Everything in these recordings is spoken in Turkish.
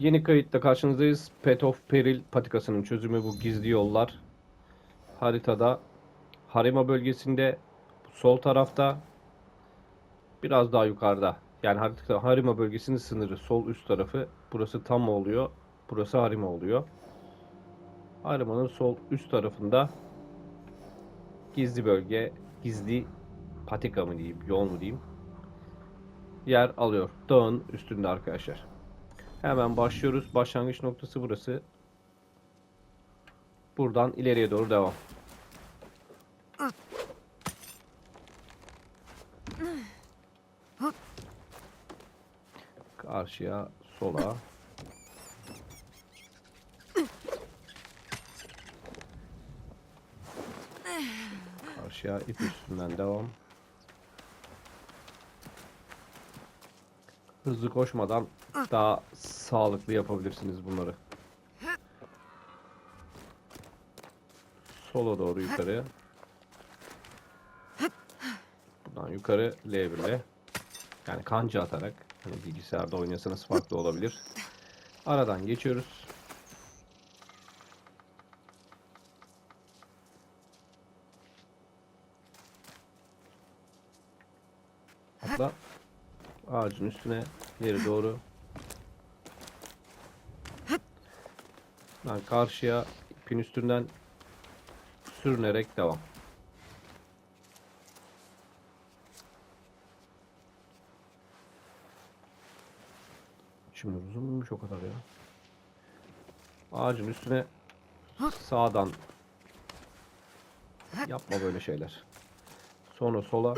Yeni kayıtta karşınızdayız. Path of Peril patikasının çözümü bu gizli yollar. Haritada Harima bölgesinde sol tarafta biraz daha yukarıda. Yani haritada Harima bölgesinin sınırı sol üst tarafı. Burası tam oluyor. Burası Harima oluyor. Harima'nın sol üst tarafında gizli bölge, gizli patika mı diyeyim, yol mu diyeyim yer alıyor. Dağın üstünde arkadaşlar. Hemen başlıyoruz. Başlangıç noktası burası. Buradan ileriye doğru devam. Karşıya, sola. Karşıya ip üstünden devam. Hızlı koşmadan daha sağlıklı yapabilirsiniz bunları. Sola doğru yukarı. Buradan yukarı L1 ile. Yani kanca atarak. Hani bilgisayarda oynasanız farklı olabilir. Aradan geçiyoruz. Atla. Ağacın üstüne ileri doğru. Ben karşıya ipin üstünden sürünerek devam. Şimdi uzun muymuş o kadar ya? Ağacın üstüne sağdan yapma böyle şeyler. Sonra sola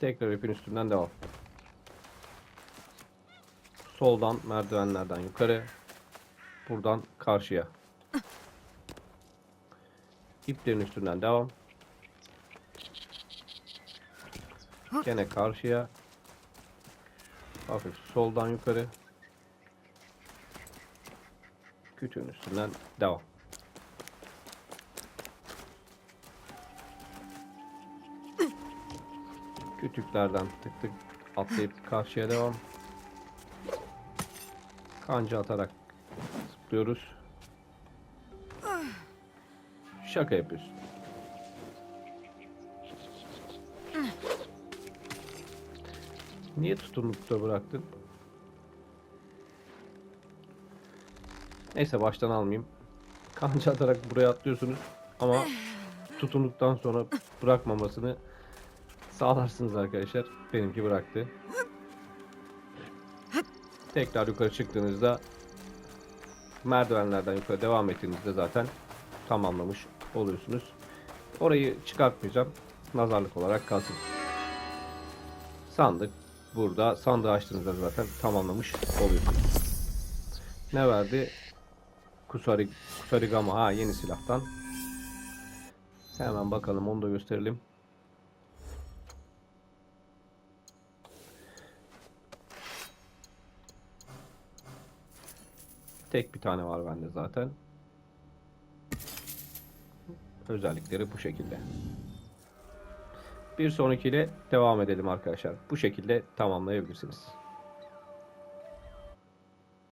Tekrar ipin üstünden devam. Soldan merdivenlerden yukarı. Buradan karşıya. İplerin üstünden devam. Gene karşıya. Hafif soldan yukarı. Kütüğün üstünden devam. Kütüklerden tık tık atlayıp karşıya devam. Kanca atarak zıplıyoruz. Şaka yapıyorsun. Niye tutunlukta bıraktın? Neyse baştan almayayım. Kanca atarak buraya atlıyorsunuz ama tutunluktan sonra bırakmamasını sağlarsınız arkadaşlar. Benimki bıraktı. Tekrar yukarı çıktığınızda merdivenlerden yukarı devam ettiğinizde zaten tamamlamış oluyorsunuz. Orayı çıkartmayacağım. Nazarlık olarak kalsın. Sandık burada. Sandığı açtığınızda zaten tamamlamış oluyorsunuz. Ne verdi? Kusari, Kusarigama. Ha yeni silahtan. Hemen bakalım onu da gösterelim. Tek bir tane var bende zaten. Özellikleri bu şekilde. Bir sonrakiyle devam edelim arkadaşlar. Bu şekilde tamamlayabilirsiniz.